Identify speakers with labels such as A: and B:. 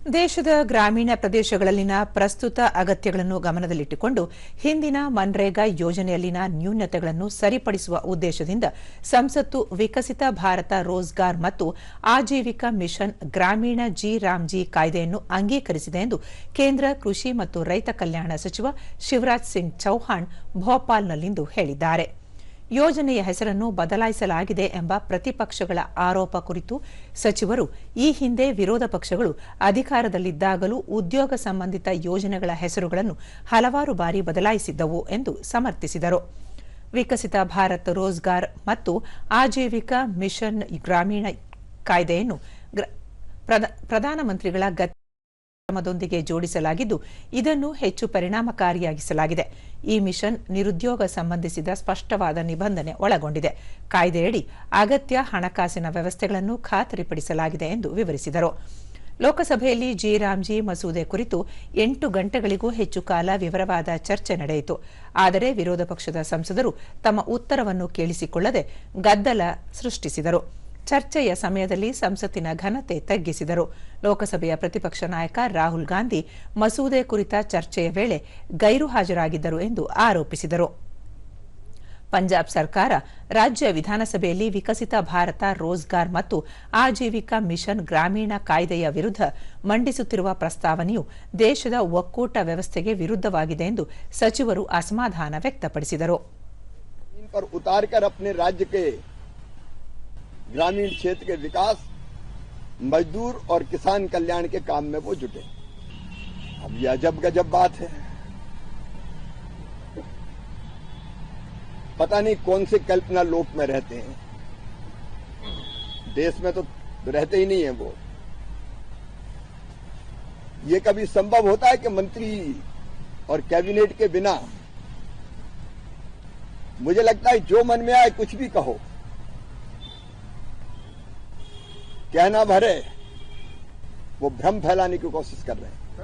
A: ದೇಶದ ಗ್ರಾಮೀಣ ಪ್ರದೇಶಗಳಲ್ಲಿನ ಪ್ರಸ್ತುತ ಅಗತ್ಯಗಳನ್ನು ಗಮನದಲ್ಲಿಟ್ಟುಕೊಂಡು ಹಿಂದಿನ ಮನ್ರೇಗಾ ಯೋಜನೆಯಲ್ಲಿನ ನ್ಯೂನತೆಗಳನ್ನು ಸರಿಪಡಿಸುವ ಉದ್ದೇಶದಿಂದ ಸಂಸತ್ತು ವಿಕಸಿತ ಭಾರತ ರೋಜ್ಗಾರ್ ಮತ್ತು ಆಜೀವಿಕ ಮಿಷನ್ ಗ್ರಾಮೀಣ ಜಿ ರಾಮ್ಜಿ ಕಾಯ್ದೆಯನ್ನು ಅಂಗೀಕರಿಸಿದೆ ಎಂದು ಕೇಂದ್ರ ಕೃಷಿ ಮತ್ತು ರೈತ ಕಲ್ಯಾಣ ಸಚಿವ ಶಿವರಾಜ್ ಸಿಂಗ್ ಚೌಹಾಣ್ ಭೋಪಾಲ್ನಲ್ಲಿಂದು ಹೇಳಿದ್ದಾರೆ. ಯೋಜನೆಯ ಹೆಸರನ್ನು ಬದಲಾಯಿಸಲಾಗಿದೆ ಎಂಬ ಪ್ರತಿಪಕ್ಷಗಳ ಆರೋಪ ಕುರಿತು ಸಚಿವರು ಈ ಹಿಂದೆ ವಿರೋಧ ಪಕ್ಷಗಳು ಅಧಿಕಾರದಲ್ಲಿದ್ದಾಗಲೂ ಉದ್ಯೋಗ ಸಂಬಂಧಿತ ಯೋಜನೆಗಳ ಹೆಸರುಗಳನ್ನು ಹಲವಾರು ಬಾರಿ ಬದಲಾಯಿಸಿದ್ದವು ಎಂದು ಸಮರ್ಥಿಸಿದರು. ವಿಕಸಿತ ಭಾರತ್ ರೋಜ್ಗಾರ್ ಮತ್ತು ಆಜೀವಿಕ ಮಿಷನ್ ಗ್ರಾಮೀಣ ಕಾಯ್ದೆಯನ್ನು ಪ್ರಧಾನಮಂತ್ರಿಗಳ ಕ್ರಮದೊಂದಿಗೆ ಜೋಡಿಸಲಾಗಿದ್ದು, ಇದನ್ನು ಹೆಚ್ಚು ಪರಿಣಾಮಕಾರಿಯಾಗಿಸಲಾಗಿದೆ. ಈ ಮಿಷನ್ ನಿರುದ್ಯೋಗ ಸಂಬಂಧಿಸಿದ ಸ್ಪಷ್ಟವಾದ ನಿಬಂಧನೆ ಒಳಗೊಂಡಿದೆ. ಕಾಯ್ದೆಯಡಿ ಅಗತ್ಯ ಹಣಕಾಸಿನ ವ್ಯವಸ್ಥೆಗಳನ್ನು ಖಾತರಿಪಡಿಸಲಾಗಿದೆ ಎಂದು ವಿವರಿಸಿದರು. ಲೋಕಸಭೆಯಲ್ಲಿ ಜಿ ರಾಮ್ಜಿ ಮಸೂದೆ ಕುರಿತು ಎಂಟು ಗಂಟೆಗಳಿಗೂ ಹೆಚ್ಚು ಕಾಲ ವಿವರವಾದ ಚರ್ಚೆ ನಡೆಯಿತು. ಆದರೆ ವಿರೋಧ ಪಕ್ಷದ ಸಂಸದರು ತಮ್ಮ ಉತ್ತರವನ್ನು ಕೇಳಿಸಿಕೊಳ್ಳದೆ ಗದ್ದಲ ಸೃಷ್ಟಿಸಿದರು. ಚರ್ಚೆಯ ಸಮಯದಲ್ಲಿ ಸಂಸತ್ತಿನ ಘನತೆ ತಗ್ಗಿಸಿದರು. ಲೋಕಸಭೆಯ ಪ್ರತಿಪಕ್ಷ ನಾಯಕ ರಾಹುಲ್ ಗಾಂಧಿ ಮಸೂದೆ ಕುರಿತ ಚರ್ಚೆಯ ವೇಳೆ ಗೈರು ಹಾಜರಾಗಿದ್ದರು ಎಂದು ಆರೋಪಿಸಿದರು. ಪಂಜಾಬ್ ಸರ್ಕಾರ ರಾಜ್ಯ ವಿಧಾನಸಭೆಯಲ್ಲಿ ವಿಕಸಿತ ಭಾರತ, ರೋಜ್ಗಾರ್ ಮತ್ತು ಆಜೀವಿಕಾ ಮಿಷನ್ ಗ್ರಾಮೀಣ ಕಾಯ್ದೆಯ ವಿರುದ್ಧ ಮಂಡಿಸುತ್ತಿರುವ ಪ್ರಸ್ತಾವನೆಯು ದೇಶದ ಒಕ್ಕೂಟ ವ್ಯವಸ್ಥೆಗೆ ವಿರುದ್ಧವಾಗಿದೆ ಎಂದು ಸಚಿವರು ಅಸಮಾಧಾನ ವ್ಯಕ್ತಪಡಿಸಿದರು.
B: ग्रामीण क्षेत्र के विकास, मजदूर और किसान कल्याण के काम में वो जुटे। अब यह अजब गजब बात है। पता नहीं कौन से कल्पना लोक में रहते हैं। देश में तो रहते ही नहीं है वो। ये कभी संभव होता है कि मंत्री और कैबिनेट के बिना मुझे लगता है जो मन में आए कुछ भी कहो। कहना भरे वो भ्रम फैलाने की कोशिश कर रहे हैं।